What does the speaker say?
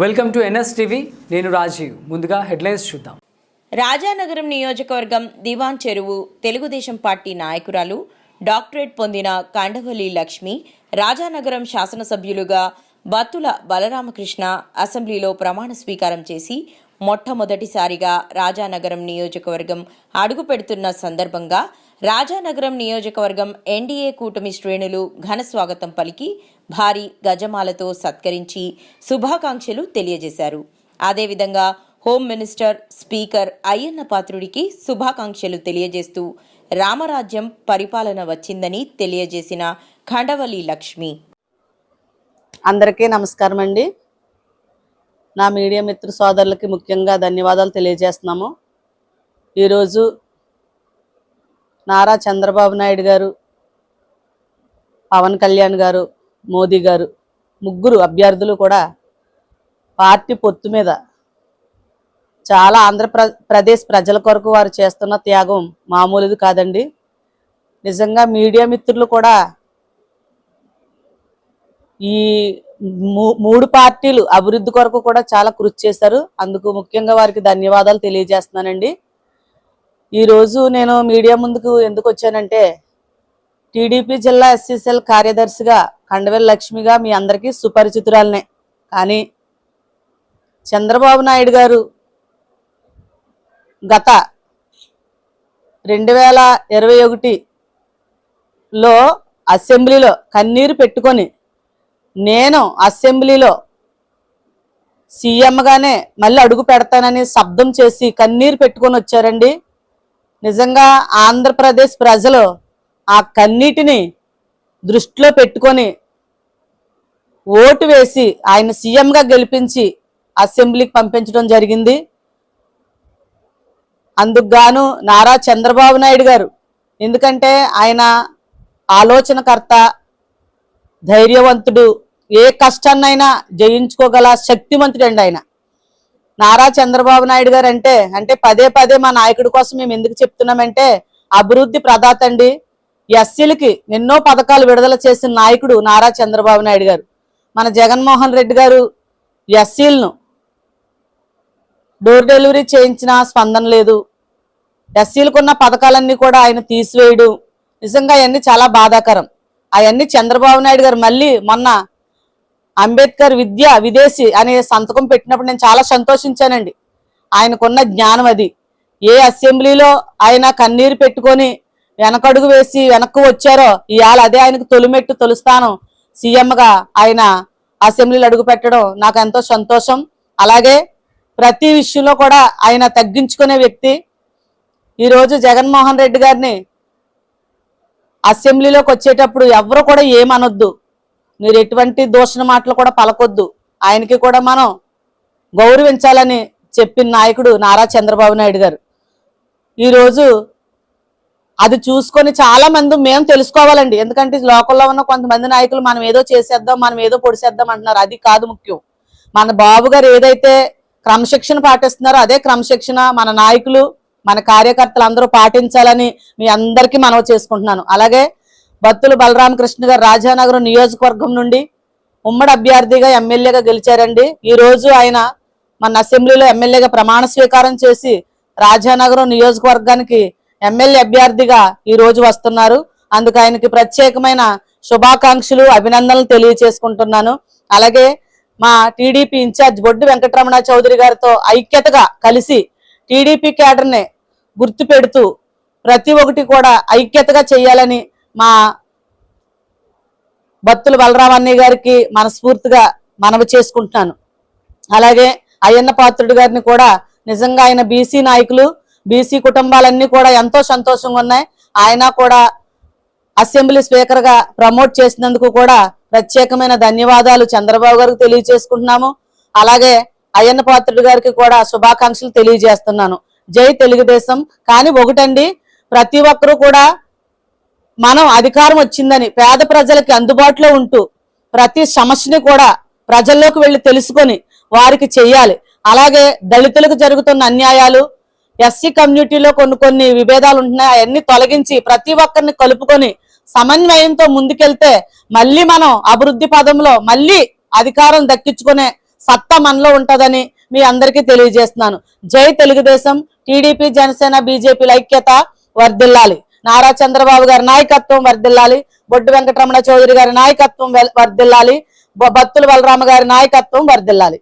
Welcome to NS TV. నేను రాజీవ్. ముందుగా headlines చూద్దాం. రాజానగరం నియోజకవర్గం దివాన్ చెరువు తెలుగుదేశం పార్టీ నాయకురాలు డాక్టరేట్ పొందిన కాండవల్లి లక్ష్మి రాజానగరం శాసనసభ్యులుగా బత్తుల బలరామకృష్ణ అసెంబ్లీలో ప్రమాణ స్వీకారం చేసి మొట్టమొదటిసారిగా రాజానగరం నియోజకవర్గం అడుగుపెడుతున్న సందర్భంగా రాజానగరం నియోజకవర్గం ఎన్డీఏ కూటమి శ్రేణులు ఘన స్వాగతం పలికి భారీ గజమాలతో సత్కరించి శుభాకాంక్షలు తెలియజేశారు. అదేవిధంగా హోం మినిస్టర్ స్పీకర్ అయ్యన్న పాత్రుడికి శుభాకాంక్షలు తెలియజేస్తూ రామరాజ్యం పరిపాలన వచ్చిందని తెలియజేసిన ఖండవలి లక్ష్మి. అందరికీ నమస్కారం అండి. నా మీడియా మిత్ర సోదరులకి ముఖ్యంగా ధన్యవాదాలు తెలియజేస్తున్నాము. ఈరోజు నారా చంద్రబాబు నాయుడు గారు పవన్ కళ్యాణ్ గారు మోదీ గారు ముగ్గురు అభ్యర్థులు కూడా పార్టీ పొత్తు మీద చాలా ఆంధ్రప్రదేశ్ ప్రజల కొరకు వారు చేస్తున్న త్యాగం మామూలుది కాదండి. నిజంగా మీడియా మిత్రులు కూడా ఈ మూ- మూడు పార్టీలు అభివృద్ధి కొరకు కూడా చాలా కృషి చేశారు. అందుకు ముఖ్యంగా వారికి ధన్యవాదాలు తెలియజేస్తున్నానండి. ఈరోజు నేను మీడియా ముందుకు ఎందుకు వచ్చానంటే టీడీపీ జిల్లా ఎస్సీసీఎల్ కార్యదర్శిగా కండవెల్ లక్ష్మిగా మీ అందరికీ సుపరిచితురాలనే. కానీ చంద్రబాబు నాయుడు గారు గత రెండు వేల ఇరవై ఒకటిలో అసెంబ్లీలో కన్నీరు పెట్టుకొని నేను అసెంబ్లీలో సీఎంగానే మళ్ళీ అడుగు పెడతానని శబ్దం చేసి కన్నీరు పెట్టుకొని వచ్చారండి. నిజంగా ఆంధ్రప్రదేశ్ ప్రజలు ఆ కన్నీటిని దృష్టిలో పెట్టుకొని ఓటు వేసి ఆయన సీఎంగా గెలిపించి అసెంబ్లీకి పంపించడం జరిగింది. అందుకు గాను నారా చంద్రబాబు నాయుడు గారు ఎందుకంటే ఆయన ఆలోచనకర్త ధైర్యవంతుడు ఏ కష్టాన్నైనా జయించుకోగల శక్తివంతుడు అండి ఆయన. నారా చంద్రబాబు నాయుడు గారు అంటే అంటే పదే పదే మా నాయకుడి కోసం మేము ఎందుకు చెప్తున్నామంటే అభివృద్ధి ప్రదాత అండి. ఎస్సీలకి ఎన్నో పథకాలు విడుదల చేసిన నాయకుడు నారా చంద్రబాబు నాయుడు గారు. మన జగన్మోహన్ రెడ్డి గారు ఎస్సీలను డోర్ డెలివరీ చేయించిన స్పందన లేదు. ఎస్సీలకు ఉన్న పథకాలన్నీ కూడా ఆయన తీసివేయడం. నిజంగా అవన్నీ చాలా బాధాకరం. అవన్నీ చంద్రబాబు నాయుడు గారు మళ్ళీ మొన్న అంబేద్కర్ విద్య విదేశీ అనే సంతకం పెట్టినప్పుడు నేను చాలా సంతోషించానండి. ఆయనకున్న జ్ఞానం అది. ఏ అసెంబ్లీలో ఆయన కన్నీరు పెట్టుకొని వెనకడుగు వేసి వెనక్కు వచ్చారో ఇవాళ అదే ఆయనకు తొలిమెట్టు తొలుస్తాను సీఎంగా ఆయన అసెంబ్లీలో అడుగు పెట్టడం నాకు ఎంతో సంతోషం. అలాగే ప్రతి విషయంలో కూడా ఆయన తగ్గించుకునే వ్యక్తి ఈరోజు జగన్మోహన్ రెడ్డి గారిని అసెంబ్లీలోకి వచ్చేటప్పుడు ఎవరు కూడా ఏమనొద్దు. మీరు ఎటువంటి దూషణ మాటలు కూడా పలకొద్దు. ఆయనకి కూడా మనం గౌరవించాలని చెప్పిన నాయకుడు నారా చంద్రబాబు నాయుడు గారు. ఈరోజు అది చూసుకొని చాలా మంది మేము తెలుసుకోవాలండి. ఎందుకంటే లోకల్లో ఉన్న కొంతమంది నాయకులు మనం ఏదో చేసేద్దాం మనం ఏదో పొడిసేద్దాం అంటున్నారు. అది కాదు ముఖ్యం. మన బాబు గారు ఏదైతే క్రమశిక్షణ పాటిస్తున్నారో అదే క్రమశిక్షణ మన నాయకులు మన కార్యకర్తలు అందరూ పాటించాలని మీ అందరికీ మనవి చేసుకుంటున్నాను. అలాగే బత్తుల బలరామకృష్ణ గారు రాజానగరం నియోజకవర్గం నుండి ఉమ్మడి అభ్యర్థిగా ఎమ్మెల్యేగా గెలిచారండి. ఈ రోజు ఆయన మన అసెంబ్లీలో ఎమ్మెల్యేగా ప్రమాణ స్వీకారం చేసి రాజానగరం నియోజకవర్గానికి ఎమ్మెల్యే అభ్యర్థిగా ఈ రోజు వస్తున్నారు. అందుకు ఆయనకి ప్రత్యేకమైన శుభాకాంక్షలు అభినందనలు తెలియచేసుకుంటున్నాను. అలాగే మా టీడీపీ ఇన్ఛార్జ్ బొడ్డు వెంకటరమణ చౌదరి గారితో ఐక్యతగా కలిసి టీడీపీ క్యాడర్ని గుర్తు పెడుతూ ప్రతి ఒక్కటి కూడా ఐక్యతగా చేయాలని మా భక్తులు బలరామన్నయ్య గారికి మనస్ఫూర్తిగా మనవి చేసుకుంటున్నాను. అలాగే అయ్యన్న పాత్రుడు గారిని కూడా నిజంగా ఆయన బీసీ నాయకులు బీసీ కుటుంబాలన్నీ కూడా ఎంతో సంతోషంగా ఉన్నాయి. ఆయన కూడా అసెంబ్లీ స్పీకర్గా ప్రమోట్ చేసినందుకు కూడా ప్రత్యేకమైన ధన్యవాదాలు చంద్రబాబు గారికి తెలియజేసుకుంటున్నాము. అలాగే అయ్యన్న పాత్రుడు గారికి కూడా శుభాకాంక్షలు తెలియజేస్తున్నాను. జై తెలుగుదేశం. కానీ ఒకటండి ప్రతి ఒక్కరూ కూడా మనం అధికారం వచ్చిందని పేద ప్రజలకి అందుబాటులో ఉంటూ ప్రతి సమస్యని కూడా ప్రజల్లోకి వెళ్ళి తెలుసుకొని వారికి చెయ్యాలి. అలాగే దళితులకు జరుగుతున్న అన్యాయాలు ఎస్సీ కమ్యూనిటీలో కొన్ని కొన్ని విభేదాలు ఉంటున్నాయి. అవన్నీ తొలగించి ప్రతి ఒక్కరిని కలుపుకొని సమన్వయంతో ముందుకెళ్తే మళ్ళీ మనం అభివృద్ధి పదంలో మళ్ళీ అధికారం దక్కించుకునే సత్తా మనలో ఉంటుందని మీ అందరికీ తెలియజేస్తున్నాను. జై తెలుగుదేశం. టీడీపీ జనసేన బీజేపీల ఐక్యత వర్ధిల్లాలి. నారా చంద్రబాబు గారి నాయకత్వం వర్దిల్లాలి బొడ్డు వెంకటరమణ చౌదరి గారి నాయకత్వం వర్దిల్లాలి బత్తుల బలరామ గారి నాయకత్వం వర్దిల్లాలి